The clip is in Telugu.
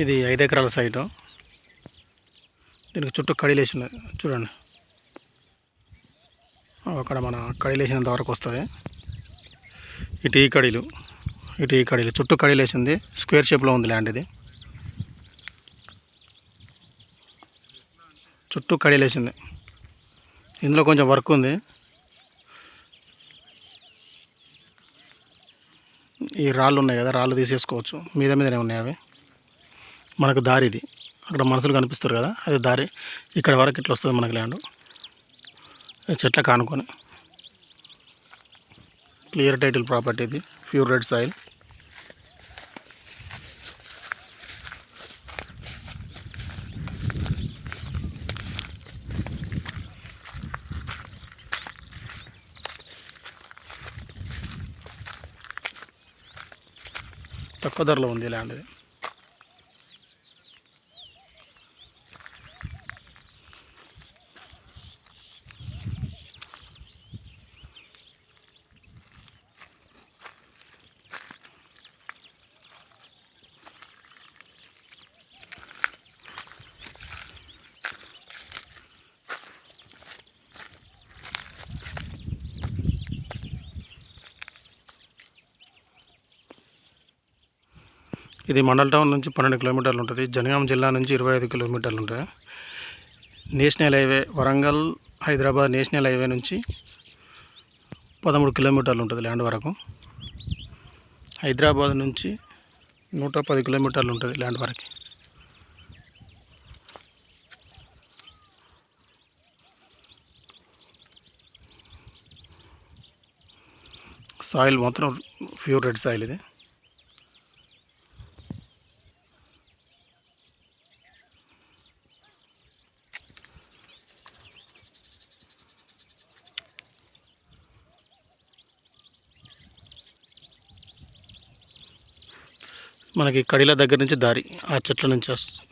ఇది ఐదు ఎకరాల సైటు. దీనికి చుట్టూ కడిలేసి చూడండి. అక్కడ మన కడిలేసినంత వరకు వస్తుంది. ఇటు ఈ కడీలు ఇటు ఈ కడీలు. చుట్టూ కడిలేసింది. స్క్వేర్ షేప్లో ఉంది ల్యాండ్ ఇది. చుట్టూ కడిలేసింది. ఇందులో కొంచెం వర్క్ ఉంది. ఈ రాళ్ళు ఉన్నాయి కదా రాళ్ళు తీసేసుకోవచ్చు. మీద మీదనే ఉన్నాయి అవి. మనకు దారి ఇది అక్కడ మనుషులు కనిపిస్తారు కదా అది దారి ఇక్కడ వరకు ఇట్లా వస్తుంది మనకి ల్యాండ్ చెట్ల కానుకొని. క్లియర్ టైటిల్ ప్రాపర్టీ ఇది ప్యూర్ రెడ్ సాయిల్ తక్కువ ధరలో ఉంది ల్యాండ్ ఇది. ఇది మండల్ టౌన్ నుంచి పన్నెండు కిలోమీటర్లు ఉంటుంది. జనగాం జిల్లా నుంచి ఇరవై ఐదు కిలోమీటర్లు ఉంటుంది. National highway Warangal Hyderabad national highway నుంచి పదమూడు కిలోమీటర్లు ఉంటుంది ల్యాండ్ వరకు. హైదరాబాద్ నుంచి నూట పది కిలోమీటర్లు ఉంటుంది ల్యాండ్ వరకు. సాయిల్ మాత్రం ప్యూర్ రెడ్ సాయిల్ ఇది. మనకి కడిల దగ్గర నుంచి దారి ఆ చెట్ల నుంచి వస్తుంది.